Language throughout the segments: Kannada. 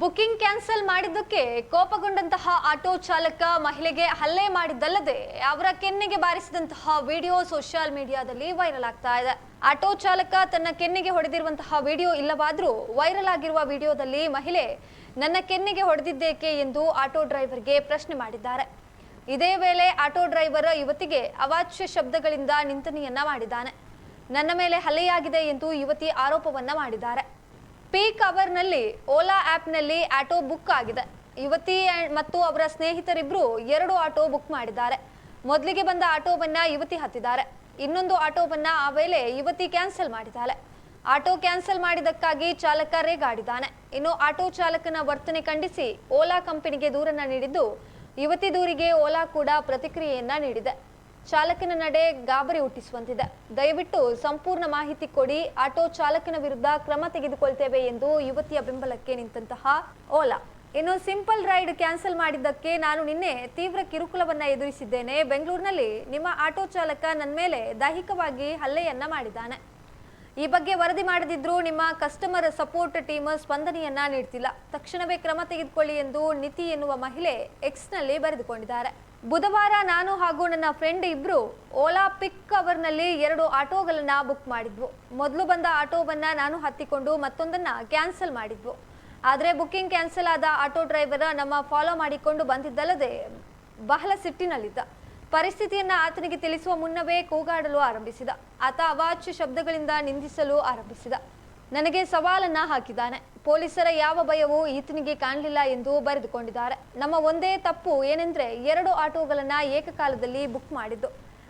ಬುಕಿಂಗ್ ಕ್ಯಾನ್ಸಲ್ ಮಾಡಿದ್ದಕ್ಕೆ ಕೋಪಗೊಂಡಂತಹ ಆಟೋ ಚಾಲಕ ಮಹಿಳೆಗೆ ಹಲ್ಲೆ ಮಾಡಿದ್ದಲ್ಲದೆ ಅವರ ಕೆನ್ನೆಗೆ ಬಾರಿಸಿದಂತಹ ವಿಡಿಯೋ ಸೋಷಿಯಲ್ ಮೀಡಿಯಾದಲ್ಲಿ ವೈರಲ್ ಆಗ್ತಾ ಇದೆ. ಆಟೋ ಚಾಲಕ ತನ್ನ ಕೆನ್ನೆಗೆ ಹೊಡೆದಿರುವಂತಹ ವಿಡಿಯೋ ಇಲ್ಲವಾದ್ರೂ ವೈರಲ್ ಆಗಿರುವ ವಿಡಿಯೋದಲ್ಲಿ ಮಹಿಳೆ ನನ್ನ ಕೆನ್ನೆಗೆ ಹೊಡೆದಿದ್ದೇಕೆ ಎಂದು ಆಟೋ ಡ್ರೈವರ್ಗೆ ಪ್ರಶ್ನೆ ಮಾಡಿದ್ದಾರೆ. ಇದೇ ವೇಳೆ ಆಟೋ ಡ್ರೈವರ್ ಯುವತಿಗೆ ಅವಾಚ್ಯ ಶಬ್ದಗಳಿಂದ ನಿಂದನೆಯನ್ನ ಮಾಡಿದ್ದಾನೆ. ನನ್ನ ಮೇಲೆ ಹಲ್ಲೆಯಾಗಿದೆ ಎಂದು ಯುವತಿ ಆರೋಪವನ್ನ ಮಾಡಿದ್ದಾರೆ. ಪೀಕ್ ಅವರ್ನಲ್ಲಿ ಓಲಾ ಆಪ್ನಲ್ಲಿ ಆಟೋ ಬುಕ್ ಆಗಿದೆ. ಯುವತಿ ಮತ್ತು ಅವರ ಸ್ನೇಹಿತರಿಬ್ರು ಎರಡು ಆಟೋ ಬುಕ್ ಮಾಡಿದ್ದಾರೆ. ಮೊದಲಿಗೆ ಬಂದ ಆಟೋವನ್ನ ಯುವತಿ ಹತ್ತಿದ್ದಾರೆ. ಇನ್ನೊಂದು ಆಟೋವನ್ನ ಆ ವೇಳೆ ಯುವತಿ ಕ್ಯಾನ್ಸಲ್ ಮಾಡಿದ್ದಾಳೆ. ಆಟೋ ಕ್ಯಾನ್ಸಲ್ ಮಾಡಿದ್ದಕ್ಕಾಗಿ ಚಾಲಕ ರೇಗಾಡಿದ್ದಾನೆ. ಇನ್ನು ಆಟೋ ಚಾಲಕನ ವರ್ತನೆ ಖಂಡಿಸಿ ಓಲಾ ಕಂಪನಿಗೆ ದೂರನ್ನ ನೀಡಿದ್ದು, ಯುವತಿ ದೂರಿಗೆ ಓಲಾ ಕೂಡ ಪ್ರತಿಕ್ರಿಯೆಯನ್ನ ನೀಡಿದೆ. ಚಾಲಕನ ನಡೆ ಗಾಬರಿ ಹುಟ್ಟಿಸುವಂತಿದೆ. ದಯವಿಟ್ಟು ಸಂಪೂರ್ಣ ಮಾಹಿತಿ ಕೊಡಿ. ಆಟೋ ಚಾಲಕನ ವಿರುದ್ಧ ಕ್ರಮ ತೆಗೆದುಕೊಳ್ತೇವೆ ಎಂದು ಯುವತಿಯ ಬೆಂಬಲಕ್ಕೆ ನಿಂತಹ ಓಲಾ. ಇನ್ನು ಸಿಂಪಲ್ ರೈಡ್ ಕ್ಯಾನ್ಸಲ್ ಮಾಡಿದ್ದಕ್ಕೆ ನಾನು ನಿನ್ನೆ ತೀವ್ರ ಕಿರುಕುಳವನ್ನ ಎದುರಿಸಿದ್ದೇನೆ. ಬೆಂಗಳೂರಿನಲ್ಲಿ ನಿಮ್ಮ ಆಟೋ ಚಾಲಕ ನನ್ನ ಮೇಲೆ ದೈಹಿಕವಾಗಿ ಹಲ್ಲೆಯನ್ನ ಮಾಡಿದ್ದಾನೆ. ಈ ಬಗ್ಗೆ ವರದಿ ಮಾಡದಿದ್ರೂ ನಿಮ್ಮ ಕಸ್ಟಮರ್ ಸಪೋರ್ಟ್ ಟೀಮ್ ಸ್ಪಂದನೆಯನ್ನ ನೀಡ್ತಿಲ್ಲ. ತಕ್ಷಣವೇ ಕ್ರಮ ತೆಗೆದುಕೊಳ್ಳಿ ಎಂದು ನಿತಿ ಎನ್ನುವ ಮಹಿಳೆ ಎಕ್ಸ್ನಲ್ಲಿ ಬರೆದುಕೊಂಡಿದ್ದಾರೆ. ಬುಧವಾರ ನಾನು ಹಾಗೂ ನನ್ನ ಫ್ರೆಂಡ್ ಇಬ್ರು ಓಲಾ ಪಿಕ್ ಅವರ್ನಲ್ಲಿ ಎರಡು ಆಟೋಗಳನ್ನ ಬುಕ್ ಮಾಡಿದ್ವು. ಮೊದಲು ಬಂದ ಆಟೋವನ್ನ ನಾನು ಹತ್ತಿಕೊಂಡು ಮತ್ತೊಂದನ್ನ ಕ್ಯಾನ್ಸಲ್ ಮಾಡಿದ್ವು. ಆದರೆ ಬುಕಿಂಗ್ ಕ್ಯಾನ್ಸಲ್ ಆದ ಆಟೋ ಡ್ರೈವರ್ ನಮ್ಮ ಫಾಲೋ ಮಾಡಿಕೊಂಡು ಬಂದಿದ್ದಲ್ಲದೆ ಬಹಳ ಸಿಟ್ಟಿನಲ್ಲಿದ್ದ. ಪರಿಸ್ಥಿತಿಯನ್ನ ಆತನಿಗೆ ತಿಳಿಸುವ ಮುನ್ನವೇ ಕೂಗಾಡಲು ಆರಂಭಿಸಿದ. ಆತ ಅವಾಚ್ಯ ಶಬ್ದಗಳಿಂದ ನಿಂದಿಸಲು ಆರಂಭಿಸಿದ. ನನಗೆ ಸವಾಲನ್ನ ಹಾಕಿದ್ದಾನೆ. ಪೊಲೀಸರ ಯಾವ ಭಯವೂ ಈತನಿಗೆ ಕಾಣಲಿಲ್ಲ ಎಂದು ಬರೆದುಕೊಂಡಿದ್ದಾರೆ. ನಮ್ಮ ಒಂದೇ ತಪ್ಪು ಏನೆಂದ್ರೆ ಎರಡು ಆಟೋಗಳನ್ನ ಏಕಕಾಲದಲ್ಲಿ ಬುಕ್ ಮಾಡಿದ್ದು.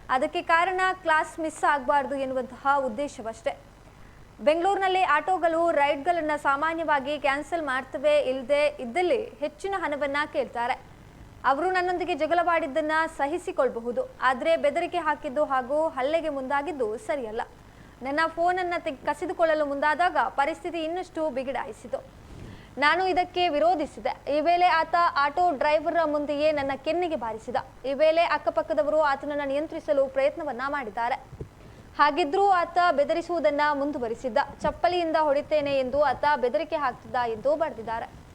ಅದಕ್ಕೆ ಕಾರಣ ಕ್ಲಾಸ್ ಮಿಸ್ ಆಗಬಾರ್ದು ಎನ್ನುವಂತಹ ಉದ್ದೇಶವಷ್ಟೇ. ಬೆಂಗಳೂರಿನಲ್ಲಿ ಆಟೋಗಳು, ರೈಡ್ಗಳನ್ನು ಸಾಮಾನ್ಯವಾಗಿ ಕ್ಯಾನ್ಸಲ್ ಮಾಡ್ತವೆ ಇಲ್ಲದೆ ಇದ್ದಲ್ಲಿ ಹೆಚ್ಚಿನ ಹಣವನ್ನು ಕೇಳ್ತಾರೆ. ಅವರು ನನ್ನೊಂದಿಗೆ ಜಗಳವಾಡಿದ್ದನ್ನ ಸಹಿಸಿಕೊಳ್ಬಹುದು. ಆದರೆ ಬೆದರಿಕೆ ಹಾಕಿದ್ದು ಹಾಗೂ ಹಲ್ಲೆಗೆ ಮುಂದಾಗಿದ್ದು ಸರಿಯಲ್ಲ. ನನ್ನ ಫೋನನ್ನು ಕಸಿದುಕೊಳ್ಳಲು ಮುಂದಾದಾಗ ಪರಿಸ್ಥಿತಿ ಇನ್ನಷ್ಟು ಬಿಗಡಾಯಿಸಿತು. ನಾನು ಇದಕ್ಕೆ ವಿರೋಧಿಸಿದೆ. ಈ ವೇಳೆ ಆತ ಆಟೋ ಡ್ರೈವರ್ ಮುಂದೆಯೇ ನನ್ನ ಕೆನ್ನಿಗೆ ಬಾರಿಸಿದ. ಈ ವೇಳೆ ಅಕ್ಕಪಕ್ಕದವರು ಆತನನ್ನು ನಿಯಂತ್ರಿಸಲು ಪ್ರಯತ್ನವನ್ನ ಮಾಡಿದ್ದಾರೆ. ಹಾಗಿದ್ರೂ ಆತ ಬೆದರಿಸುವುದನ್ನ ಮುಂದುವರಿಸಿದ್ದ. ಚಪ್ಪಲಿಯಿಂದ ಹೊಡಿತೇನೆ ಎಂದು ಆತ ಬೆದರಿಕೆ ಹಾಕ್ತಿದ್ದ ಎಂದು ಬರೆದಿದ್ದಾರೆ.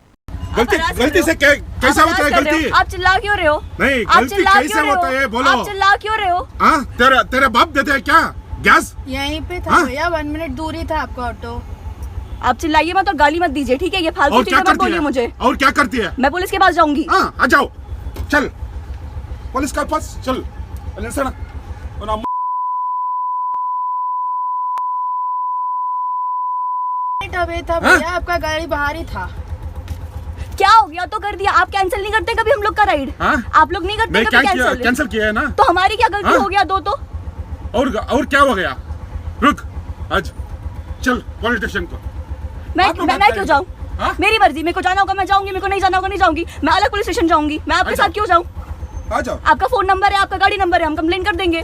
गलती गलती से कैसा होता है गलती? आप चिल्ला क्यों रहे हो? नहीं गलती कैसे होता है? बोलो। आप चिल्ला क्यों रहे हो? हाँ तेरे तेरे बाप देते हैं क्या? गैस? यहीं पे था हाँ? भैया वन मिनट दूर ही था आपका ऑटो आप चिल्लाइए मत और गाली मत दीजिए ठीक है? ये फालतू चीज़ें मत बोलिए मुझे। और क्या करती है? मैं पुलिस के पास जाऊँगी। हाँ आ जाओ। चल। पुलिस के पास। चल। अरे सर। था हाँ? भैया आपका गाड़ी बाहर ही था। क्या हो गया? तो कर दिया। आप कैंसिल नहीं करते कभी हम लोग का राइड हाँ? आप लोग नहीं करते कभी कैंसिल कैंसिल किया है ना? तो हमारी क्या गलती हाँ? हो गया दो तो? और और क्या हो गया? रुक। आज चल पुलिस स्टेशन को। मैं मैं, मैं क्यों जाऊँ? हाँ? मेरी मर्ज़ी मेरे को जाना होगा मैं जाऊँगी मेरे को नहीं जाना होगा नहीं जाऊँगी। मैं अलग पुलिस स्टेशन जाऊँगी। मैं आपके। साथ क्यों जाऊँ? आ जाओ। आपका फ़ोन नंबर है आपका गाड़ी नंबर है हम कंप्लेन कर देंगे।